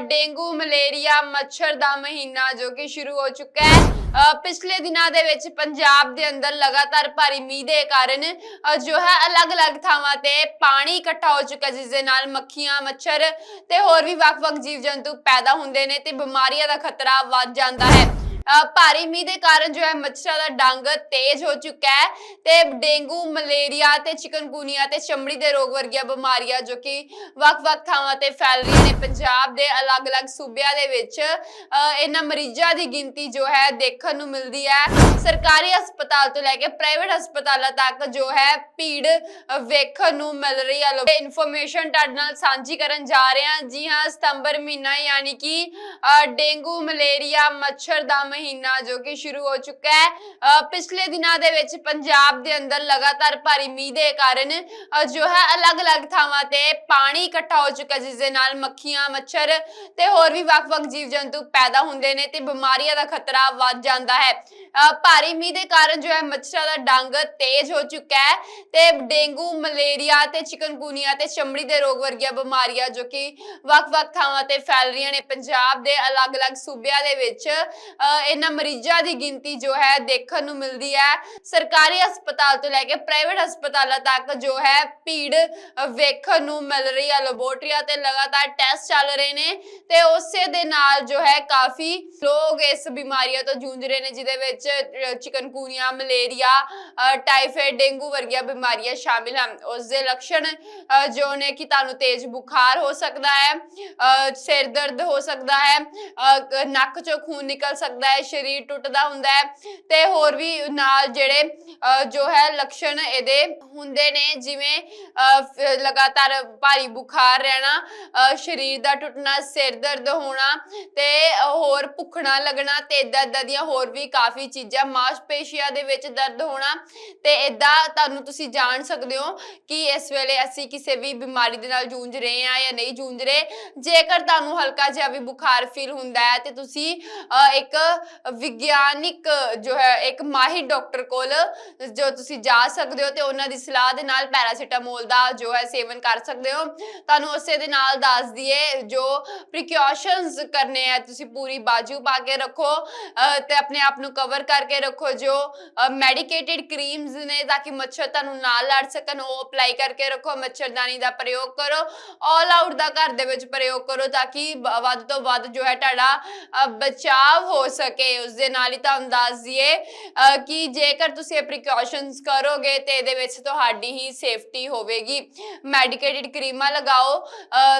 Dengue, malaria, ਮੱਛਰ ਦਾ ਮਹੀਨਾ ਜੋ ਕਿ ਸ਼ੁਰੂ ਹੋ ਚੁੱਕਾ ਹੈ। ਪਿਛਲੇ ਦਿਨਾਂ ਦੇ ਵਿੱਚ ਪੰਜਾਬ ਦੇ ਅੰਦਰ ਲਗਾਤਾਰ ਭਾਰੀ ਮੀਂਹ ਦੇ ਕਾਰਨ ਜੋ ਹੈ ਅਲੱਗ-ਅਲੱਗ ਥਾਵਾਂ ਤੇ ਪਾਣੀ ਇਕੱਠਾ ਹੋ ਚੁੱਕਾ ਜਿਸ ਦੇ ਨਾਲ ਮੱਖੀਆਂ, ਮੱਛਰ ਤੇ ਹੋਰ ਵੀ ਵੱਖ-ਵੱਖ ਜੀਵ ਜੰਤੂ ਪੈਦਾ ਹੁੰਦੇ ਨੇ ਤੇ ਬਿਮਾਰੀਆਂ ਦਾ ਖਤਰਾ ਵੱਧ ਜਾਂਦਾ ਹੈ। ਭਾਰੀ ਮੀਂਹ ਦੇ ਕਾਰਨ ਜੋ ਹੈ ਮੱਛਰਾਂ ਦਾ ਡੰਗ ਤੇਜ਼ ਹੋ ਚੁੱਕਾ ਹੈ ਤੇ ਡੇਂਗੂ, ਮਲੇਰੀਆ ਤੇ ਚਿਕਨਗੁਨੀਆ ਤੇ ਚਮੜੀ ਦੇ ਰੋਗ ਵਰਗੀਆਂ ਬਿਮਾਰੀਆਂ ਜੋ ਕਿ ਵੱਖ-ਵੱਖ ਥਾਵਾਂ ਤੇ ਫੈਲ ਰਹੀਆਂ ਨੇ। ਪੰਜਾਬ ਦੇ ਅਲੱਗ-ਅਲੱਗ ਸੂਬਿਆਂ ਦੇ ਵਿੱਚ ਇਹਨਾਂ ਮਰੀਜ਼ਾਂ ਦੀ ਗਿਣਤੀ ਜੋ ਹੈ ਦੇਖਣ ਨੂੰ ਮਿਲਦੀ ਹੈ। ਸਰਕਾਰੀ ਹਸਪਤਾਲ ਤੋਂ ਲੈ ਕੇ ਪ੍ਰਾਈਵੇਟ ਹਸਪਤਾਲਾਂ ਤੱਕ ਜੋ ਹੈ ਭੀੜ ਵੇਖਣ ਨੂੰ ਮਿਲ ਰਹੀ ਹੈ। ਲੋਕ ਇਨਫੋਰਮੇਸ਼ਨ ਤੁਹਾਡੇ ਨਾਲ ਸਾਂਝੀ ਕਰਨ ਜਾ ਰਹੇ ਹਾਂ। ਜੀ ਹਾਂ, ਸਤੰਬਰ ਮਹੀਨਾ ਯਾਨੀ ਕਿ ਡੇਂਗੂ, ਮਲੇਰੀਆ, ਮੱਛਰ ਦਾ ਮਹੀਨਾ ਜੋ ਕਿ ਸ਼ੁਰੂ ਹੋ ਚੁੱਕਾ ਹੈ। ਅ, ਪਿਛਲੇ ਦਿਨਾਂ ਦੇ ਵਿੱਚ ਪੰਜਾਬ ਦੇ ਅੰਦਰ ਲਗਾਤਾਰ ਭਾਰੀ ਮੀਂਹ ਦੇ ਕਾਰਨ ਜੋ ਹੈ ਅਲੱਗ-ਅਲੱਗ ਥਾਵਾਂ ਤੇ ਪਾਣੀ ਇਕੱਠਾ ਹੋ ਚੁੱਕਾ ਜਿਸ ਦੇ ਨਾਲ ਮੱਖੀਆਂ ਮੱਛਰ ਤੇ ਹੋਰ ਵੀ ਵੱਖ-ਵੱਖ ਜੀਵ ਜੰਤੂ ਪੈਦਾ ਹੁੰਦੇ ਨੇ ਤੇ ਬਿਮਾਰੀਆਂ ਦਾ ਖਤਰਾ ਵੱਧ ਜਾਂਦਾ ਹੈ। ਅ, ਭਾਰੀ ਮੀਂਹ ਦੇ ਕਾਰਨ ਜੋ ਹੈ ਮੱਛਰਾਂ ਦਾ ਡੰਗ ਤੇਜ਼ ਹੋ ਚੁੱਕਾ ਹੈ ਤੇ ਡੇਂਗੂ ਮਲੇਰੀਆ ਤੇ ਚਿਕਨਗੁਨੀਆ ਤੇ ਚਮੜੀ ਦੇ ਰੋਗ ਵਰਗੀਆਂ ਬਿਮਾਰੀਆਂ ਜੋ ਕਿ ਵੱਖ-ਵੱਖ ਥਾਵਾਂ ਤੇ ਫੈਲ ਰਹੀਆਂ ਨੇ। ਪੰਜਾਬ ਦੇ ਅਲੱਗ-ਅਲੱਗ ਸੂਬਿਆਂ ਦੇ ਵਿੱਚ ਅ, ਇਹਨਾਂ ਮਰੀਜ਼ਾਂ ਦੀ ਗਿਣਤੀ ਜੋ ਹੈ ਦੇਖਣ ਨੂੰ ਮਿਲਦੀ ਹੈ। ਸਰਕਾਰੀ ਹਸਪਤਾਲ ਤੋਂ ਲੈ ਕੇ ਪ੍ਰਾਈਵੇਟ ਹਸਪਤਾਲਾਂ ਤੱਕ ਜੋ ਹੈ ਭੀੜ ਵੇਖਣ ਨੂੰ ਮਿਲ ਰਹੀ ਹੈ। ਲੈਬੋਰਟਰੀਆਂ ਤੇ ਲਗਾਤਾਰ ਟੈਸਟ ਚੱਲ ਰਹੇ ਨੇ ਤੇ ਉਸੇ ਦੇ ਨਾਲ ਜੋ ਹੈ ਕਾਫੀ ਲੋਕ ਇਸ ਬਿਮਾਰੀਆਂ ਤੋਂ ਜੂਝ ਰਹੇ ਨੇ ਜਿਹਦੇ ਵਿੱਚ ਚਿਕਨਕੂਨੀਆ ਮਲੇਰੀਆ ਅ, ਟਾਈਫਾਇਡ ਡੇਂਗੂ ਵਰਗੀਆਂ ਬਿਮਾਰੀਆਂ ਸ਼ਾਮਿਲ ਹਨ। ਉਸ ਦੇ ਲੱਛਣ ਜੋ ਨੇ ਕਿ ਤੁਹਾਨੂੰ ਤੇਜ਼ ਬੁਖਾਰ ਹੋ ਸਕਦਾ ਹੈ ਅ, ਸਿਰ ਦਰਦ ਹੋ ਸਕਦਾ ਹੈ ਅ, ਨੱਕ ਚੋਂ ਖੂਨ ਨਿਕਲ ਸਕਦਾ ਹੈ ਸਰੀਰ ਟੁੱਟਦਾ ਹੁੰਦਾ ਹੈ ਤੇ ਹੋਰ ਵੀ ਨਾਲ ਜਿਹੜੇ ਜੋ ਹੈ ਲੱਛਣ ਇਹਦੇ ਹੁੰਦੇ ਨੇ ਜਿਵੇਂ ਲਗਾਤਾਰ ਭਾਰੀ ਬੁਖਾਰ ਰਹਿਣਾ ਸਰੀਰ ਦਾ ਟੁੱਟਣਾ ਸਿਰ ਦਰਦ ਹੋਣਾ ਤੇ ਹੋਰ ਭੁੱਖਣਾ ਲੱਗਣਾ ਤੇ ਇਦਾਂ ਇਦਾਂ ਦੀਆਂ ਹੋਰ ਵੀ ਕਾਫੀ ਚੀਜ਼ਾਂ ਮਾਸਪੇਸ਼ੀਆਂ ਦੇ ਵਿੱਚ ਦਰਦ ਹੋਣਾ ਤੇ ਇਦਾਂ ਤੁਹਾਨੂੰ ਤੁਸੀਂ ਜਾਣ ਸਕਦੇ ਹੋ ਕਿ ਇਸ ਵੇਲੇ ਅਸੀਂ ਕਿਸੇ ਵੀ ਬਿਮਾਰੀ ਦੇ ਨਾਲ ਜੂਝ ਰਹੇ ਹਾਂ ਜਾਂ ਨਹੀਂ ਜੂਝ ਰਹੇ। ਜੇਕਰ ਤੁਹਾਨੂੰ ਹਲਕਾ ਜਿਹਾ ਵੀ ਬੁਖਾਰ ਫੀਲ ਹੁੰਦਾ ਹੈ ਤੇ ਤੁਸੀਂ ਅ, ਇੱਕ ਵਿਗਿਆਨਿਕ ਜੋ ਹੈ ਇੱਕ ਮਾਹਿਰ ਡਾਕਟਰ ਕੋਲ ਜੋ ਤੁਸੀਂ ਜਾ ਸਕਦੇ ਹੋ ਤੇ ਉਹਨਾਂ ਦੀ ਸਲਾਹ ਦੇ ਨਾਲ ਪੈਰਾਸੀਟਾਮੋਲ ਦਾ ਜੋ ਹੈ ਸੇਵਨ ਕਰ ਸਕਦੇ ਹੋ। ਤੁਹਾਨੂੰ ਉਸੇ ਦੇ ਨਾਲ ਦੱਸ ਦਈਏ ਜੋ ਪ੍ਰੀਕਾਸ਼ਨਸ ਕਰਨੇ ਆ ਤੁਸੀਂ ਪੂਰੀ ਬਾਜੂ ਪਾ ਕੇ ਰੱਖੋ ਅ, ਤੇ ਆਪਣੇ ਆਪ ਨੂੰ ਕਵਰ ਕਰਕੇ ਰੱਖੋ ਜੋ ਮੈਡੀਕੇਟਿਡ ਕਰੀਮਸ ਨੇ ਤਾਂ ਕਿ ਮੱਛਰ ਤੁਹਾਨੂੰ ਨਾ ਲੜ ਸਕਣ ਉਹ ਅਪਲਾਈ ਕਰਕੇ ਰੱਖੋ ਮੱਛਰਦਾਨੀ ਦਾ ਪ੍ਰਯੋਗ ਕਰੋ ਆਲ ਆਊਟ ਦਾ ਘਰ ਦੇ ਵਿੱਚ ਪ੍ਰਯੋਗ ਕਰੋ ਤਾਂ ਕਿ ਵੱਧ ਤੋਂ ਵੱਧ ਜੋ ਹੈ ਤੁਹਾਡਾ ਅ, ਬਚਾਵ ਹੋ ਸਕੇ। ਉਸ ਦੇ ਨਾਲ ਹੀ ਤੁਹਾਨੂੰ ਦੱਸ ਦਈਏ ਕਿ ਜੇਕਰ ਤੁਸੀਂ ਇਹ ਪ੍ਰੀਕਾਸ਼ਨਸ ਕਰੋਗੇ ਤੇ ਇਹਦੇ ਵਿੱਚ ਤੁਹਾਡੀ ਹੀ ਸੇਫਟੀ ਹੋਵੇਗੀ। ਮੈਡੀਕੇਟਿਡ ਕਰੀਮਾਂ ਲਗਾਓ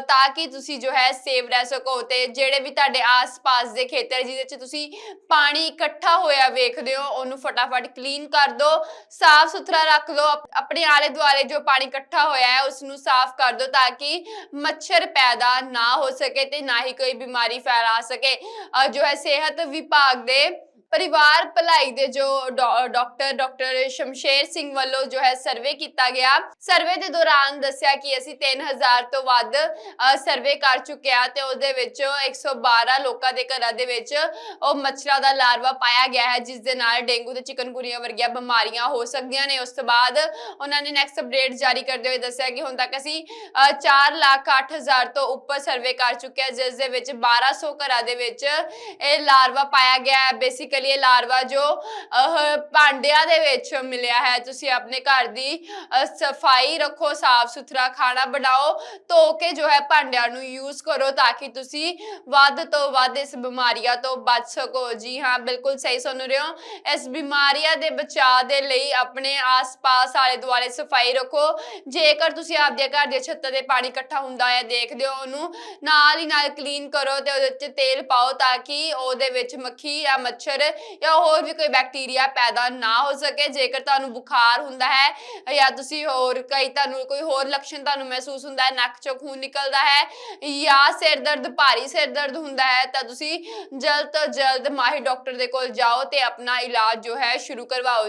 ਤਾਂ ਕਿ ਤੁਸੀਂ ਜੋ ਹੈ ਸੇਫ ਰਹਿ ਸਕੋ ਤੇ ਜਿਹੜੇ ਵੀ ਤੁਹਾਡੇ ਆਸ-ਪਾਸ ਦੇ ਖੇਤਰ ਜਿਹਦੇ ਚ ਤੁਸੀਂ ਪਾਣੀ ਇਕੱਠਾ ਹੋਇਆ ਵੇਖਦੇ ਹੋ, ਉਹਨੂੰ ਫਟਾਫਟ ਕਲੀਨ ਕਰ ਦਿਓ ਸਾਫ਼ ਸੁਥਰਾ ਰੱਖ ਲਓ ਆਪਣੇ ਆਲੇ ਦੁਆਲੇ ਜੋ ਪਾਣੀ ਇਕੱਠਾ ਹੋਇਆ ਹੈ ਉਸ ਨੂੰ ਸਾਫ਼ ਕਰ ਦਿਓ ਤਾਂ ਕਿ ਮੱਛਰ ਪੈਦਾ ਨਾ ਹੋ ਸਕੇ ਤੇ ਨਾ ਹੀ ਕੋਈ ਬਿਮਾਰੀ ਫੈਲਾ ਸਕੇ। ਜੋ ਹੈ ਸਿਹਤ ਵਿਭਾਗ ਦੇ ਪਰਿਵਾਰ ਭਲਾਈ ਦੇ ਜੋ ਡਾ- ਡਾਕਟਰ ਡਾਕਟਰ ਸ਼ਮਸ਼ੇਰ ਸਿੰਘ ਵੱਲੋਂ ਜੋ ਹੈ ਸਰਵੇ ਕੀਤਾ ਗਿਆ। ਸਰਵੇ ਦੇ ਦੌਰਾਨ ਦੱਸਿਆ ਕਿ ਅਸੀਂ 3000 ਤੋਂ ਵੱਧ ਸਰਵੇ ਕਰ ਚੁੱਕੇ ਆ ਤੇ ਉਹਦੇ ਵਿੱਚ 112 ਲੋਕਾਂ ਦੇ ਘਰਾਂ ਦੇ ਵਿੱਚ ਉਹ ਮੱਛਰਾਂ ਦਾ ਲਾਰਵਾ ਪਾਇਆ ਗਿਆ ਹੈ, ਜਿਸ ਦੇ ਨਾਲ ਡੇਂਗੂ ਤੇ ਚਿਕਨਗੁਨੀਆ ਵਰਗੀਆਂ ਬਿਮਾਰੀਆਂ ਹੋ ਸਕਦੀਆਂ ਨੇ। ਉਸ ਤੋਂ ਬਾਅਦ ਉਹਨਾਂ ਨੇ ਨੈਕਸਟ ਅਪਡੇਟ ਜਾਰੀ ਕਰਦੇ ਹੋਏ ਦੱਸਿਆ ਕਿ ਹੁਣ ਤੱਕ ਅਸੀਂ 4 ਲੱਖ 8000 ਤੋਂ ਉੱਪਰ ਸਰਵੇ ਕਰ ਚੁੱਕੇ ਆ ਜਿਸ ਦੇ ਵਿੱਚ 1200 ਘਰਾਂ ਦੇ ਵਿੱਚ ਇਹ ਲਾਰਵਾ ਪਾਇਆ ਗਿਆ ਹੈ। ਬੇਸਿਕਲੀ ਇਹ ਲਾਰਵਾ ਜੋ ਅਹ, ਭਾਂਡਿਆਂ ਦੇ ਵਿੱਚ ਮਿਲਿਆ ਹੈ ਤੁਸੀਂ ਆਪਣੇ ਘਰ ਦੀ ਸਫ਼ਾਈ ਰੱਖੋ ਸਾਫ਼ ਸੁਥਰਾ ਖਾਣਾ ਬਣਾਓ ਧੋ ਕੇ ਜੋ ਹੈ ਭਾਂਡਿਆਂ ਨੂੰ ਯੂਜ਼ ਕਰੋ ਤਾਂ ਕਿ ਤੁਸੀਂ ਵੱਧ ਤੋਂ ਵੱਧ ਇਸ ਬਿਮਾਰੀਆਂ ਤੋਂ ਬਚ ਸਕੋ ਜੀ ਹਾਂ ਬਿਲਕੁਲ ਸਹੀ ਸੁਣ ਰਹੇ ਹੋ ਇਸ ਬਿਮਾਰੀਆਂ ਦੇ ਬਚਾਅ ਦੇ ਲਈ ਆਪਣੇ ਆਸ-ਪਾਸ ਆਲੇ ਦੁਆਲੇ ਸਫ਼ਾਈ ਰੱਖੋ ਜੇਕਰ ਤੁਸੀਂ ਆਪਦੇ ਘਰ ਦੇ ਛੱਤਾਂ ਤੇ ਪਾਣੀ ਇਕੱਠਾ ਹੁੰਦਾ ਹੈ ਦੇਖਦੇ ਹੋ ਉਹਨੂੰ ਨਾਲ ਹੀ ਨਾਲ ਕਲੀਨ ਕਰੋ ਤੇ ਉਹਦੇ ਵਿੱਚ ਤੇਲ ਪਾਓ ਤਾਂ ਕਿ ਉਹਦੇ ਵਿੱਚ ਮੱਖੀ ਜਾਂ ਮੱਛਰ ਜਾਂ ਹੋਰ ਵੀ ਕੋਈ ਬੈਕਟੀਰੀਆ ਪੈਦਾ ਨਾ ਹੋ ਸਕੇ, ਜੇਕਰ ਤੁਹਾਨੂੰ ਬੁਖਾਰ ਹੁੰਦਾ ਹੈ ਜਾਂ ਤੁਸੀਂ ਹੋਰ ਕਈ ਤੁਹਾਨੂੰ, ਕੋਈ ਹੋਰ ਲੱਛਣ ਤੁਹਾਨੂੰ ਮਹਿਸੂਸ ਹੁੰਦਾ ਹੈ, ਨੱਕ ਚੋਂ ਖੂਨ ਨਿਕਲਦਾ ਹੈ ਜਾਂ ਸਿਰ ਦਰਦ, ਭਾਰੀ ਸਿਰ ਦਰਦ ਹੁੰਦਾ ਹੈ, ਤਾਂ ਤੁਸੀਂ ਜਲਦ ਤੋਂ ਜਲਦ ਮਾਹਿਰ ਡਾਕਟਰ ਦੇ ਕੋਲ ਜਾਓ ਤੇ ਆਪਣਾ ਇਲਾਜ ਜੋ ਹੈ ਸ਼ੁਰੂ ਕਰਵਾਓ।